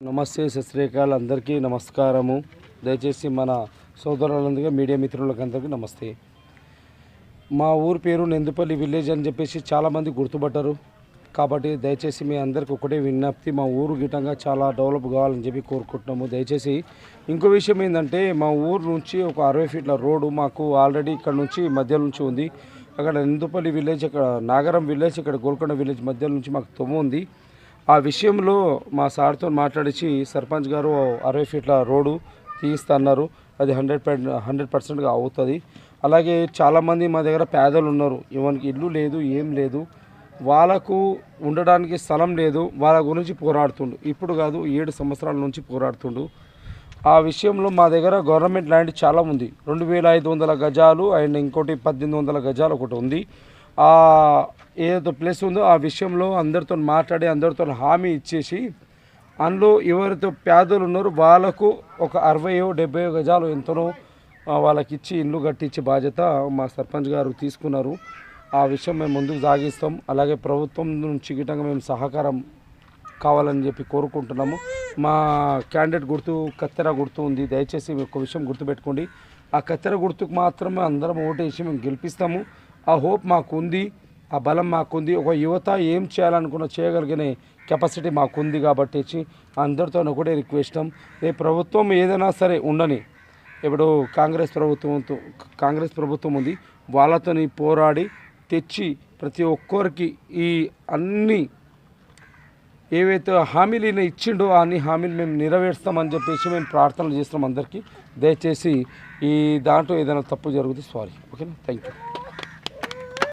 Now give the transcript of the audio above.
నమస్తే సశ్రీకాల్ అందరికీ నమస్కారము. దయచేసి మన సోదరులందరికీ మీడియా మిత్రులకు అందరికీ నమస్తే. మా ఊరు పేరు నెందుపల్లి విలేజ్ అని చెప్పేసి చాలామంది గుర్తుపట్టారు. కాబట్టి దయచేసి మీ అందరికి ఒకటే విజ్ఞప్తి మా ఊరు గిటంగా చాలా డెవలప్ కావాలని చెప్పి కోరుకుంటున్నాము. దయచేసి ఇంకో విషయం ఏంటంటే మా ఊరు నుంచి ఒక అరవై ఫీట్ల రోడ్డు మాకు ఆల్రెడీ ఇక్కడ నుంచి మధ్య నుంచి ఉంది. అక్కడ నెందుపల్లి విలేజ్ అక్కడ నాగరం విలేజ్ ఇక్కడ గోల్కొండ విలేజ్ మధ్య నుంచి మాకు తొమ్ము ఉంది. ఆ విషయంలో మా సార్తో మాట్లాడించి సర్పంచ్ గారు అరవై ఫీట్ల రోడ్డు తీయిస్తున్నారు. అది హండ్రెడ్ హండ్రెడ్ పర్సెంట్గా అవుతుంది. అలాగే చాలామంది మా దగ్గర పేదలు ఉన్నారు. ఇవనికి ఇల్లు లేదు ఏం లేదు. వాళ్ళకు ఉండడానికి స్థలం లేదు. వాళ్ళ గురించి పోరాడుతుండు. ఇప్పుడు కాదు ఏడు సంవత్సరాల నుంచి పోరాడుతుండు. ఆ విషయంలో మా దగ్గర గవర్నమెంట్ ల్యాండ్ చాలా ఉంది. రెండు వేల ఐదు వందల గజాలు అండ్ ఇంకోటి పద్దెనిమిది వందల గజాలు ఒకటి ఉంది. ఏదైతే ప్లేస్ ఉందో ఆ విషయంలో అందరితో మాట్లాడి అందరితో హామీ ఇచ్చేసి అందులో ఎవరితో పేదలు ఉన్నారో వాళ్ళకు ఒక అరవయో డెబ్బయో గజాలు ఎంతనో వాళ్ళకి ఇచ్చి ఇల్లు కట్టించే బాధ్యత మా సర్పంచ్ గారు తీసుకున్నారు. ఆ విషయం మేము ముందుకు సాగిస్తాం. అలాగే ప్రభుత్వం నుంచి గిటంగా మేము సహకారం కావాలని చెప్పి కోరుకుంటున్నాము. మా క్యాండిడేట్ గుర్తు కత్తెర గుర్తు ఉంది. దయచేసి ఒక విషయం గుర్తుపెట్టుకోండి. ఆ కత్తెర గుర్తుకు మాత్రమే అందరం ఓటేసి మేము గెలిపిస్తాము. ఆ హోప్ మాకు ఉంది ఆ బలం మాకుంది. ఒక యువత ఏం చేయాలనుకున్న చేయగలిగిన కెపాసిటీ మాకుంది కాబట్టి అందరితో ఒకటే రిక్వెస్టం. ఏ ప్రభుత్వం ఏదైనా సరే ఉండని ఇప్పుడు కాంగ్రెస్ ప్రభుత్వంతో కాంగ్రెస్ ప్రభుత్వం ఉంది. వాళ్ళతోని పోరాడి తెచ్చి ప్రతి ఒక్కరికి ఈ అన్ని ఏవైతే హామీలు ఈయన ఇచ్చిండో అన్ని హామీలు మేము నెరవేరుస్తామని చెప్పేసి మేము ప్రార్థనలు చేస్తున్నాం అందరికీ. దయచేసి ఈ దాంట్లో ఏదైనా తప్పు జరిగితే సారీ. ఓకేనా? Thank you